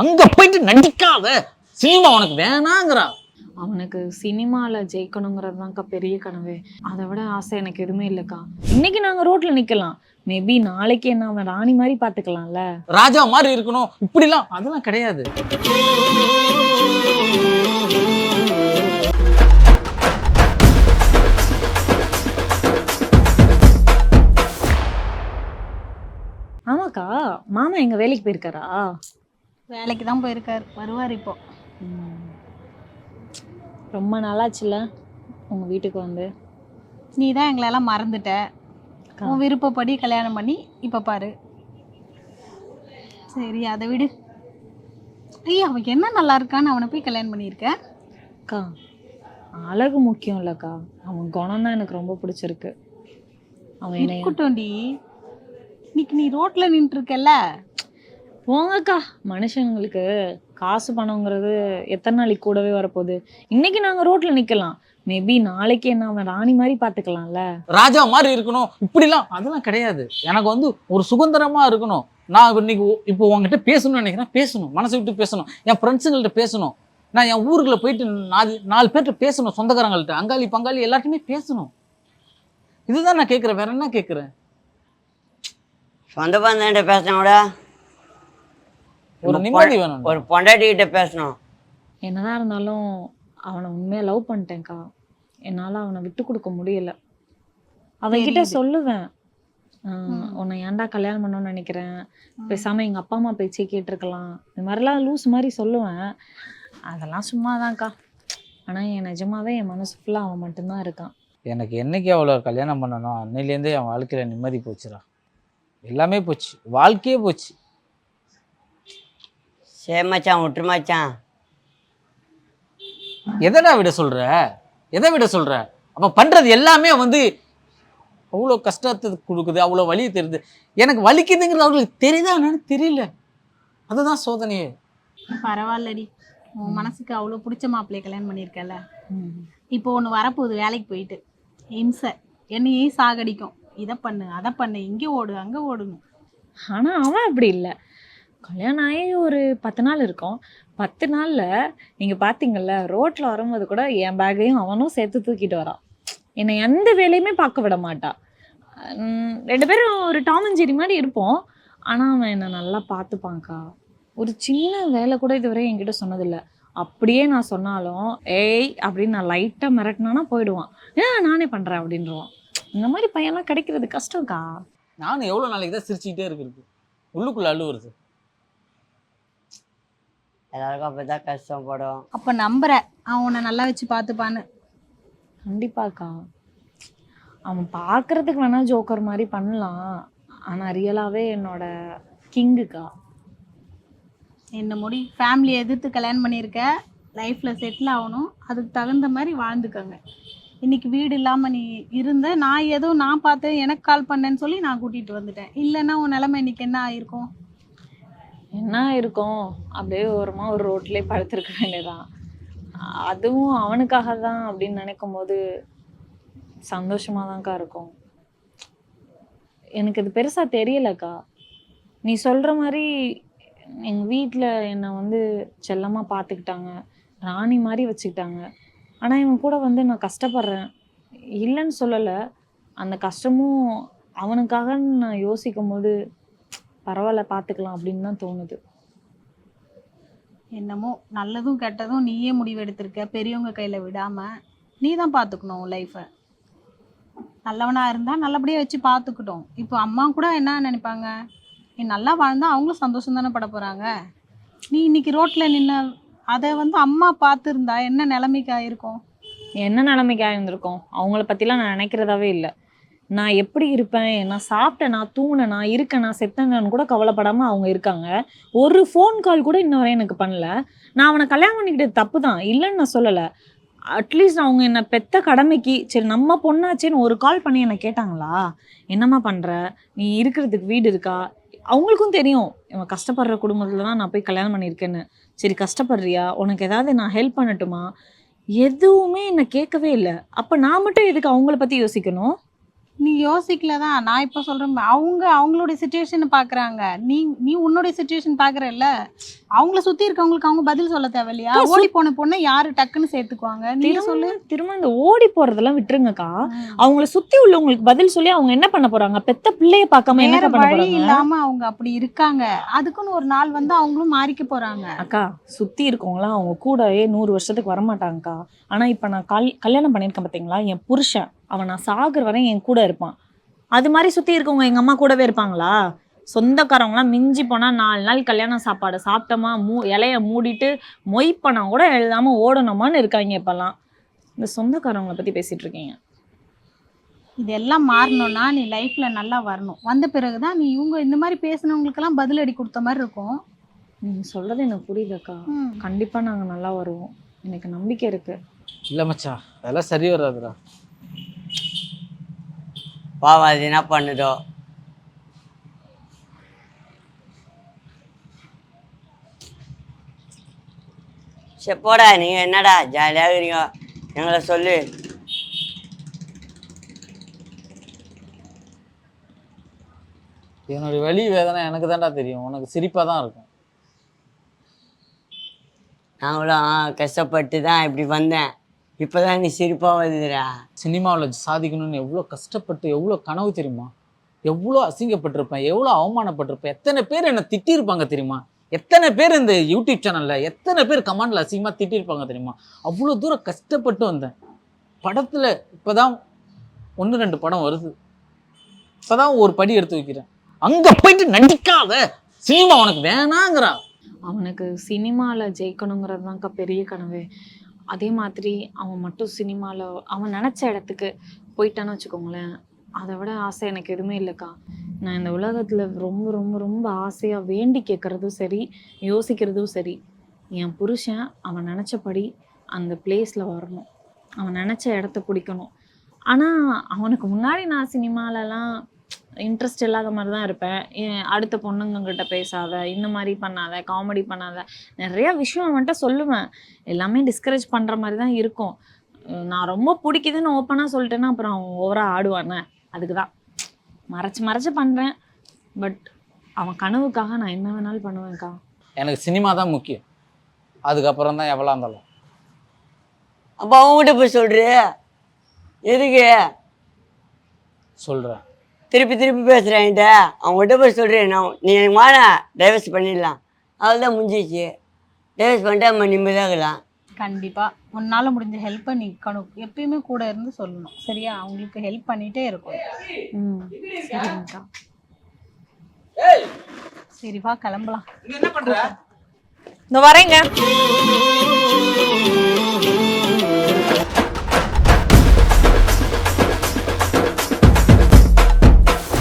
அங்க போயிட்டு நடிக்காத. சினிமா உனக்கு வேணாங்கிறா. அவனுக்கு சினிமாவில் ஜெயிக்கணுங்கிறது தான்க்கா பெரிய கனவு. அதை விட ஆசை எனக்கு எதுவுமே இல்லைக்கா. இன்னைக்கு நாங்கள் ரோட்டில் நிற்கலாம் மேபி நாளைக்கு என்ன அவன் ராணி மாதிரி பார்த்துக்கலாம்ல ராஜா மாதிரி இருக்கணும். இப்படிலாம் அதெல்லாம் கிடையாது. ஆமாக்கா மாமா எங்க வேலைக்கு போயிருக்காரா? வேலைக்கு தான் போயிருக்காரு. வருவார் இப்போ. ரொம்ப நாளாச்சுல உங்க வீட்டுக்கு வந்து? நீ தான் எங்களெல்லாம் மறந்துட்ட. உன் விருப்பப்படி கல்யாணம் பண்ணி இப்போ பாரு. சரி அதை விடு. ஐயா அவன் என்ன நல்லா இருக்கான்னு அவனை போய் கல்யாணம் பண்ணியிருக்க? அக்கா அழகு முக்கியம் இல்லக்கா அவன் குணம் தான் எனக்கு ரொம்ப பிடிச்சிருக்கு. அவன் என்னை இருக்கட்டும்டி இன்னைக்கு நீ ரோட்ல நின்றுட்டு இருக்கல்ல? போங்கக்கா. மனுஷங்களுக்கு காசு பணங்கிறது எத்தனை நாளைக்கு கூடவே வரப்போகுது? இன்னைக்கு நாங்க ரோட்ல நிக்கலாம். மேபி நாளைக்கு என்ன அவன் ராணி மாதிரி பாத்துக்கலாம்ல. ராஜா மாதிரி இருக்கணும். இப்படிலாம் அதெல்லாம் கிடையாது. எனக்கு வந்து ஒரு சுதந்திரமா இருக்கணும். நான் இன்னைக்கு இப்போ உங்ககிட்ட பேசணும்னு நினைக்கிறேன். பேசணும். மனசை விட்டு பேசணும். என் ஃப்ரெண்ட்ஸுங்கள்ட்ட பேசணும். நான் என் ஊருக்குள்ள போயிட்டு நாலு நாலு பேர்கிட்ட பேசணும். சொந்தக்காரங்கள்ட்ட அங்காளி பங்காளி எல்லார்ட்டையுமே பேசணும். இதுதான் நான் கேட்குறேன் வேற என்ன கேட்குறேன் சொந்த பந்தன்ட்ட பேசணும் கூட ஒரு நம்ம நிம்மதி வேணும் ஒரு பொண்டாட்டிகிட்ட பேசணும். என்னதான் இருந்தாலும் அவனை உண்மையா லவ் பண்ணிட்டேன்க்கா. என்னால அவனை விட்டு கொடுக்க முடியல. அவன்கிட்ட தெரியுது. சொல்லுவேன். உன்னை ஏன்டா கல்யாணம் பண்ணணும்னு நினைக்கிறேன்? பேசாம எங்க அப்பா அம்மா பேச்சே கேட்டிருக்கலாம். இந்த மாதிரிலாம் லூஸ் மாதிரி சொல்லுவேன். அதெல்லாம் சும்மாதான்க்கா. ஆனா என் நிஜமாவே என் மனசு ஃபுல்லா அவன் மட்டும்தான் இருக்கான். எனக்கு என்னைக்கு அவளை கல்யாணம் பண்ணணும்? அன்னையிலேருந்தே என் வாழ்க்கையில் நிம்மதி போச்சுடா. எல்லாமே போச்சு. வாழ்க்கையே போச்சு. சே மச்சான் விட்டுரு மச்சான். எதடா விட சொல்ற? எதை விட சொல்ற? அப்ப பண்றது எல்லாமே வந்து அவ்வளோ கஷ்டத்தை கொடுக்குது அவ்வளோ வலியை தெரியுது எனக்கு வலிக்குதுங்கிறது அவங்களுக்கு தெரியுதா என்னன்னு தெரியல. அதுதான் சோதனையே. பரவாயில்லடி. உன் மனசுக்கு அவ்வளோ பிடிச்ச மாப்பிள்ளைய கல்யாணம் பண்ணியிருக்கல இப்போ ஒன்று வரப்போகுது வேலைக்கு போயிட்டு. இம்சை. என்னையும் சாகடிக்கும். இதை பண்ணு அதை பண்ணு இங்கே ஓடு அங்கே ஓடுணும் ஆனா அவன் அப்படி இல்லை. கல்யாணம் ஆகி ஒரு பத்து நாள் இருக்கும். பத்து நாளில் நீங்கள் பார்த்தீங்கல்ல ரோட்டில் வரும்போது கூட என் பேக்கையும் அவனும் சேர்த்து தூக்கிட்டு வரான். என்னை எந்த வேலையுமே பார்க்க விட மாட்டான் ரெண்டு பேரும் ஒரு டாம் அண்ட் ஜெரி மாதிரி இருப்போம். ஆனால் அவன் என்னை நல்லா பார்த்துப்பான்க்கா. ஒரு சின்ன வேலை கூட இதுவரை என்கிட்ட சொன்னதில்லை. அப்படியே நான் சொன்னாலும் ஏய் அப்படின்னு நான் லைட்டாக மிரட்டினானா போயிடுவான். ஏன் நானே பண்ணுறேன் அப்படின்றவான். இந்த மாதிரி பையன்லாம் கிடைக்கிறது கஷ்டம்க்கா. நானும் எவ்வளோ நாளைக்கு தான் சிரிச்சுக்கிட்டே இருக்கிறது. உள்ளுக்குள்ளே அழுவுறது. எல்லாருக்கும் அப்போ தான் கஷ்டப்படும். அப்போ நம்புற. அவன் உன்னை நல்லா வச்சு பார்த்துப்பான்னு. கண்டிப்பாக்கா. அவன் பார்க்கறதுக்கு வேணா ஜோக்கர் மாதிரி பண்ணலாம். ஆனா ரியலாவே என்னோட கிங்குக்கா. என்ன முடி ஃபேமிலியை எதிர்த்து கல்யாணம் பண்ணியிருக்க லைஃப்பில் செட்டில் ஆகணும். அதுக்கு தகுந்த மாதிரி வாழ்ந்துக்கோங்க. இன்னைக்கு வீடு இல்லாமல் நீ இருந்த நான் ஏதோ நான் பார்த்தேன் எனக்கு கால் பண்ணேன்னு சொல்லி நான் கூட்டிகிட்டு வந்துட்டேன். இல்லைன்னா உன் நிலைமை இன்னைக்கு என்ன ஆயிருக்கும்? என்ன இருக்கும்? அப்படியே ஓரமாக ஒரு ரோட்லேயே படுத்திருக்க வேண்டியதான் அதுவும் அவனுக்காக தான் அப்படின்னு நினைக்கும் போது சந்தோஷமாக தான்க்கா இருக்கும். எனக்கு இது பெருசாக தெரியலக்கா. நீ சொல்கிற மாதிரி எங்கள் வீட்டில் என்னை வந்து செல்லமாக பார்த்துக்கிட்டாங்க ராணி மாதிரி வச்சுக்கிட்டாங்க. ஆனால் இவன் கூட வந்து நான் கஷ்டப்படுறேன். இல்லைன்னு சொல்லலை. அந்த கஷ்டமும் அவனுக்காக நான் யோசிக்கும் போது பரவாயில்ல பார்த்துக்கலாம் அப்படின்னு தான் தோணுது. என்னமோ நல்லதும் கெட்டதும் நீயே முடிவு எடுத்திருக்க பெரியவங்க கையில் விடாமல் நீ தான் பார்த்துக்கணும் லைஃப்பை நல்லவனாக இருந்தால் நல்லபடியாக வச்சு பார்த்துக்கிட்டோம் இப்போ அம்மா கூட என்ன நினைப்பாங்க? நீ நல்லா வாழ்ந்தா அவங்களும் சந்தோஷம் தானே பட போகிறாங்க நீ இன்னைக்கு ரோட்டில் நின்ன அதை வந்து அம்மா பார்த்துருந்தா என்ன நிலைமைக்கு ஆயிருக்கும்? என்ன நிலைமைக்கு ஆயிருந்திருக்கும்? அவங்கள பற்றிலாம் நான் நினைக்கிறதாவே இல்லை. நான் எப்படி இருப்பேன்? நான் சாப்பிட்டேனா நான் இருக்கேனா செத்தனான்னு கூட கவலைப்படாமல் அவங்க இருக்காங்க. ஒரு ஃபோன் கால் கூட இன்ன வரை எனக்கு பண்ணல. நான் அவனை கல்யாணம் பண்ணிக்கிட்டது தப்பு தான் இல்லைன்னு நான் சொல்லலை. அட்லீஸ்ட் அவங்க என்னை பெத்த கடமைக்கு சரி நம்ம பொண்ணாச்சேன்னு ஒரு கால் பண்ணி என்னை கேட்டாங்களா? என்னம்மா பண்ணுற நீ இருக்கிறதுக்கு வீடு இருக்கா? அவங்களுக்கும் தெரியும். இவன் கஷ்டப்படுற குடும்பத்தில் தான் நான் போய் கல்யாணம் பண்ணியிருக்கேன்னு. சரி கஷ்டப்படுறியா? உனக்கு ஏதாவது நான் ஹெல்ப் பண்ணட்டுமா? எதுவுமே என்னை கேட்கவே இல்லை. அப்போ நான் மட்டும் எதுக்கு அவங்கள பற்றி யோசிக்கணும்? நீ யோசிக்கல தான் நான் இப்போ சொல்கிறேன் அவங்க அவங்களுடைய சுச்சுவேஷனை பாக்குறாங்க. நீ நீ உன்னுடைய சுச்சுவேஷன் பார்க்குறல்ல அவங்கள சுத்தி இருக்கவங்களுக்கு அவங்க பதில் சொல்ல தேவையில்லையா? ஓடி போன பொண்ணை யாரு டக்குன்னு சேர்த்துக்குவாங்க? நீ சொல்லு. திரும்ப இந்த ஓடி போறதெல்லாம் விட்டுருங்கக்கா. அவங்கள சுத்தி உள்ளவங்களுக்கு பதில் சொல்லி அவங்க என்ன பண்ண போறாங்க? பெத்த பிள்ளைய பார்க்காம என்ன பண்ண போறாங்க? இல்லாம அவங்க அப்படி இருக்காங்க. அதுக்குன்னு ஒரு நாள் வந்து அவங்களும் மாறிக்க போறாங்க. அக்கா சுத்தி இருக்கவங்களாம் அவங்க கூடவே நூறு வருஷத்துக்கு வரமாட்டாங்கக்கா. ஆனா இப்ப நான் கல் கல்யாணம் பண்ணியிருக்கேன் பாத்தீங்களா? என் புருஷன் அவன் நான் சாகுற வரை என் கூட இருப்பான். அது மாதிரி சுத்தி இருக்கவங்க எங்க அம்மா கூடவே இருப்பாங்களா? சொந்தக்காரவங்களாம் மிஞ்சி போனா நாலு நாள் கல்யாண சாப்பாடு சாப்பிட்டோமா மூ இலைய மூடிட்டு மொய் பணம் கூட எழுதாம ஓடணுமான்னு இருக்காங்க இப்பெல்லாம். இந்த சொந்தக்காரவங்கள பத்தி பேசிட்டு இருக்கீங்க. இதெல்லாம் மாறணும்னா நீ லைஃப்ல நல்லா வரணும். வந்த பிறகுதான் நீ இவங்க இந்த மாதிரி பேசினவங்களுக்கெல்லாம் பதிலடி கொடுத்த மாதிரி இருக்கும். நீங்க சொல்றது எனக்கு புரியுதுக்கா. ம். கண்டிப்பா நாங்க நல்லா வருவோம். எனக்கு நம்பிக்கை இருக்கு. இல்லை மச்சான் அதெல்லாம் சரி வராதுடா. பாவம் அது என்ன பண்ணுதோ? சரி போடா நீங்க என்னடா ஜாலியாக இருக்கிறீங்க எங்களை சொல்லு. என்னுடைய வலி வேதனை எனக்கு தான்டா தெரியும். உனக்கு சிரிப்பாக தான் இருக்கும். நாங்களும் கஷ்டப்பட்டு தான் இப்படி வந்தேன். இப்போதான் நீ சிரிப்பாக வருதுடா. சினிமாவில் சாதிக்கணும்னு எவ்வளோ கஷ்டப்பட்டு எவ்வளோ கனவு தெரியுமா? எவ்வளோ அசிங்கப்பட்டிருப்பேன் எவ்வளோ அவமானப்பட்டிருப்பேன். எத்தனை பேர் என்னை திட்டியிருப்பாங்க தெரியுமா? எத்தனை பேர் இந்த யூடியூப் சேனலில் எத்தனை பேர் கமெண்டில் அசிங்கமாக திட்டியிருப்பாங்க தெரியுமா? அவ்வளோ தூரம் கஷ்டப்பட்டு வந்தேன். படத்தில் இப்போ தான் ஒன்று ரெண்டு படம் வருது. இப்போ தான் ஒரு படி எடுத்து வைக்கிறேன். அங்கே போயிட்டு நடிக்காத சினிமா உனக்கு வேணாங்கிறான் அவனுக்கு சினிமாவில் ஜெயிக்கணுங்கிறது தான்க்கா பெரிய கனவு. அதே மாதிரி அவன் மட்டும் சினிமாவில் அவன் நினச்ச இடத்துக்கு போயிட்டான்னு வச்சுக்கோங்களேன். அதை விட ஆசை எனக்கு எதுவுமே இல்லைக்கா. நான் இந்த உலகத்தில் ரொம்ப ரொம்ப ரொம்ப ஆசையாக வேண்டி கேட்குறதும் சரி யோசிக்கிறதும் சரி என் புருஷன் அவன் நினச்சபடி அந்த பிளேஸில் வரணும். அவன் நினச்ச இடத்த பிடிக்கணும். ஆனால் அவனுக்கு முன்னாடி நான் சினிமாலலாம் இன்ட்ரெஸ்ட் இல்லாத மாதிரி தான் இருப்பேன். ஏன் அடுத்த பொண்ணுங்ககிட்ட பேசாத இந்த மாதிரி பண்ணாத காமெடி பண்ணாத நிறையா விஷயம் அவன்கிட்ட சொல்லுவேன். எல்லாமே டிஸ்கரேஜ் பண்ணுற மாதிரி தான் இருக்கும். நான் ரொம்ப பிடிக்குதுன்னு ஓப்பனாக சொல்லிட்டேன்னா அப்புறம் அவன் ஓவராக ஆடுவானே. அதுக்கு தான் மறைச்சு மறைச்சு பண்ணுறேன் பட் அவன் கனவுக்காக நான் என்ன வேணாலும் பண்ணுவேன்க்கா எனக்கு சினிமா தான் முக்கியம். அதுக்கப்புறம் தான் எவ்வளோ இருந்தாலும். அப்போ அவங்ககிட்ட போய் சொல்றியே எதுக்கு? சொல்கிறேன் திருப்பி திருப்பி பேசுகிறேன் என்கிட்ட. அவங்ககிட்ட போய் சொல்கிறேன் நான் நீ எனக்கு வாடா டைவர்ஸ் பண்ணிடலாம். அவள் தான் முடிஞ்சிச்சு டைவர்ஸ் பண்ணிட்டு நம்ம நிம்மதியாக இருக்கலாம் கண்டிப்பா. உன்னால முடிஞ்ச ஹெல்ப்பை நீ கணு எப்பயுமே கூட இருந்து சொல்லணும். சரியா? அவங்களுக்கு ஹெல்ப் பண்ணிட்டே இருக்கும் ம். சரிங்கக்கா. சரி வா கிளம்பலாம். இந்த வரேங்க.